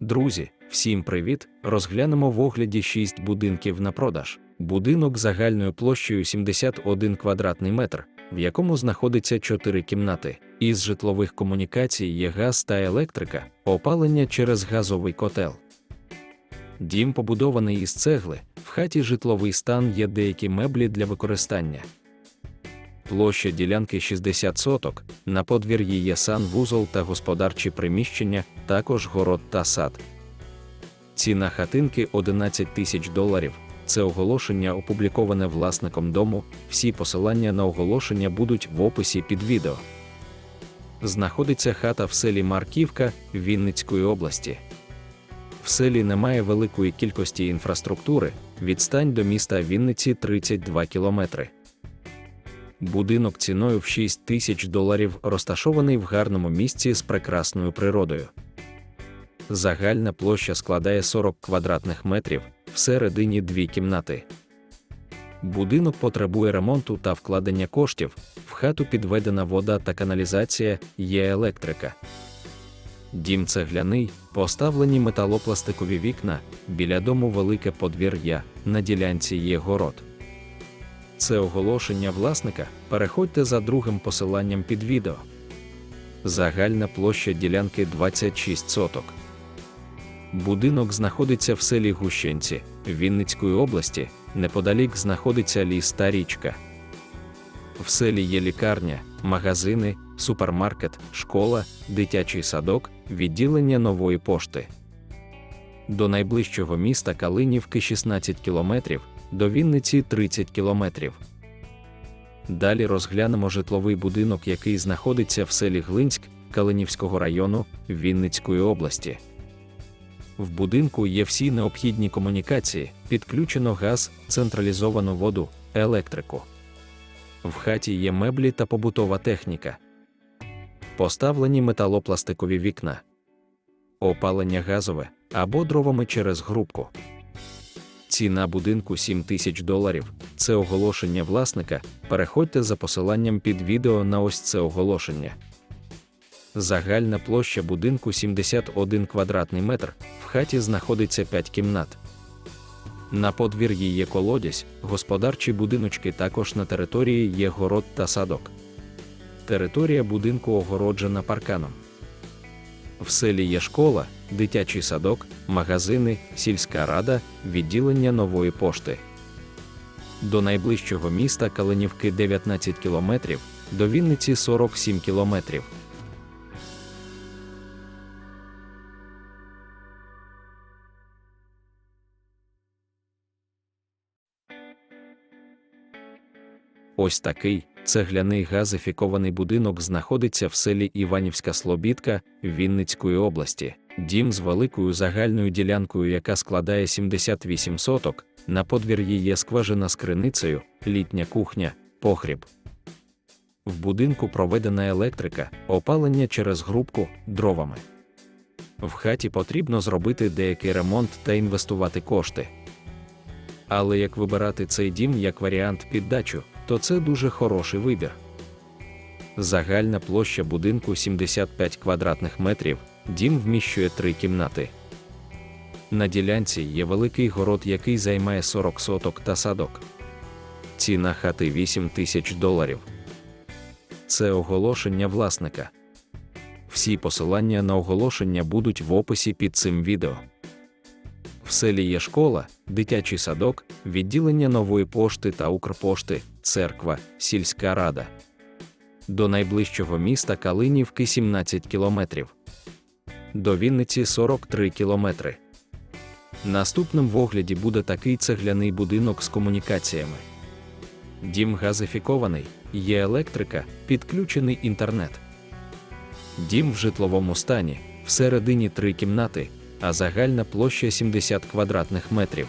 Друзі, всім привіт! Розглянемо в огляді 6 будинків на продаж. Будинок загальною площею 71 квадратний метр, в якому знаходиться 4 кімнати. Із житлових комунікацій є газ та електрика, опалення через газовий котел. Дім побудований із цегли, в хаті житловий стан є деякі меблі для використання. Площа ділянки 60 соток, на подвір'ї є санвузол та господарчі приміщення, також город та сад. Ціна хатинки 11 тисяч доларів. Це оголошення опубліковане власником дому. Всі посилання на оголошення будуть в описі під відео. Знаходиться хата в селі Марківка Вінницької області. В селі немає великої кількості інфраструктури, відстань до міста Вінниці 32 кілометри. Будинок ціною в 6 тисяч доларів розташований в гарному місці з прекрасною природою. Загальна площа складає 40 квадратних метрів, всередині дві кімнати. Будинок потребує ремонту та вкладення коштів, в хату підведена вода та каналізація, є електрика. Дім цегляний, поставлені металопластикові вікна, біля дому велике подвір'я, на ділянці є город. Це оголошення власника. Переходьте за другим посиланням під відео. Загальна площа ділянки 26 соток. Будинок знаходиться в селі Гущенці Вінницької області. Неподалік знаходиться ліс та річка. В селі є лікарня, магазини, супермаркет, школа, дитячий садок, відділення нової пошти. До найближчого міста Калинівки 16 кілометрів, до Вінниці 30 кілометрів. Далі розглянемо житловий будинок, який знаходиться в селі Глинськ Калинівського району Вінницької області. В будинку є всі необхідні комунікації, підключено газ, централізовану воду, електрику. В хаті є меблі та побутова техніка. Поставлені металопластикові вікна, опалення газове або дровами через грубку. Ціна будинку 7 тисяч доларів. Це оголошення власника. Переходьте за посиланням під відео на ось це оголошення. Загальна площа будинку 71 квадратний метр. В хаті знаходиться 5 кімнат. На подвір'ї є колодязь, господарчі будиночки також на території є город та садок. Територія будинку огороджена парканом. В селі є школа, дитячий садок, магазини, сільська рада, відділення нової пошти. До найближчого міста Калинівки 19 кілометрів, до Вінниці 47 кілометрів. Ось такий цегляний газифікований будинок знаходиться в селі Іванівська Слобідка Вінницької області. Дім з великою загальною ділянкою, яка складає 78 соток. На подвір'ї є скважина з криницею, літня кухня, погріб. В будинку проведена електрика, опалення через грубку дровами. В хаті потрібно зробити деякий ремонт та інвестувати кошти. Але як вибирати цей дім як варіант під дачу, то це дуже хороший вибір. Загальна площа будинку 75 квадратних метрів, дім вміщує три кімнати. На ділянці є великий город, який займає 40 соток та садок. Ціна хати 8 тисяч доларів. Це оголошення власника. Всі посилання на оголошення будуть в описі під цим відео. В селі є школа, дитячий садок, відділення нової пошти та Укрпошти, церква, сільська рада. До найближчого міста Калинівки 17 кілометрів. До Вінниці 43 кілометри. Наступним в огляді буде такий цегляний будинок з комунікаціями. Дім газифікований, є електрика, підключений інтернет. Дім в житловому стані, всередині три кімнати, а загальна площа 70 квадратних метрів.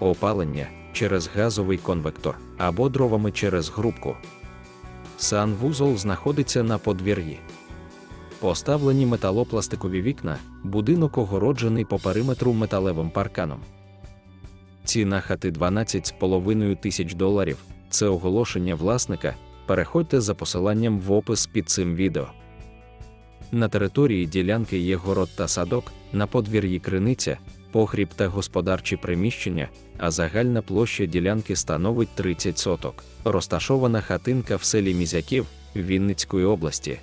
Опалення через газовий конвектор або дровами через грубку. Санвузол знаходиться на подвір'ї. Поставлені металопластикові вікна, будинок огороджений по периметру металевим парканом. Ціна хати 12,5 тисяч доларів. Це оголошення власника. Переходьте за посиланням в опис під цим відео. На території ділянки є город та садок, на подвір'ї криниця, погріб та господарчі приміщення, а загальна площа ділянки становить 30 соток. Розташована хатинка в селі Мізяків Вінницької області.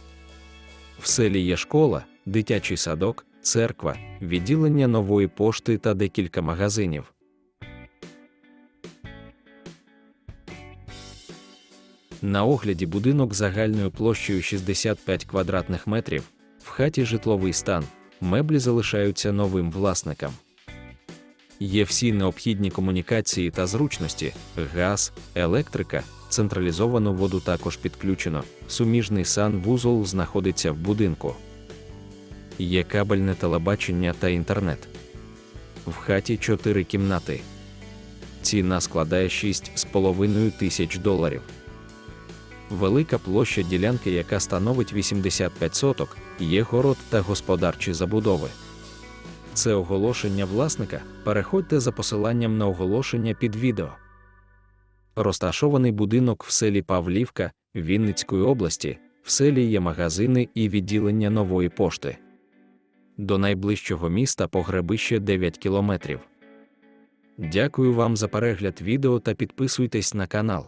В селі є школа, дитячий садок, церква, відділення нової пошти та декілька магазинів. На огляді будинок загальною площею 65 квадратних метрів, в хаті житловий стан, меблі залишаються новим власникам. Є всі необхідні комунікації та зручності, газ, електрика, централізовану воду також підключено, суміжний санвузол знаходиться в будинку. Є кабельне телебачення та інтернет. В хаті 4 кімнати. Ціна складає 6,5 тисяч доларів. Велика площа ділянки, яка становить 85 соток, є город та господарчі забудови. Це оголошення власника. Переходьте за посиланням на оголошення під відео. Розташований будинок в селі Павлівка Вінницької області. В селі є магазини і відділення нової пошти. До найближчого міста погребище 9 кілометрів. Дякую вам за перегляд відео та підписуйтесь на канал.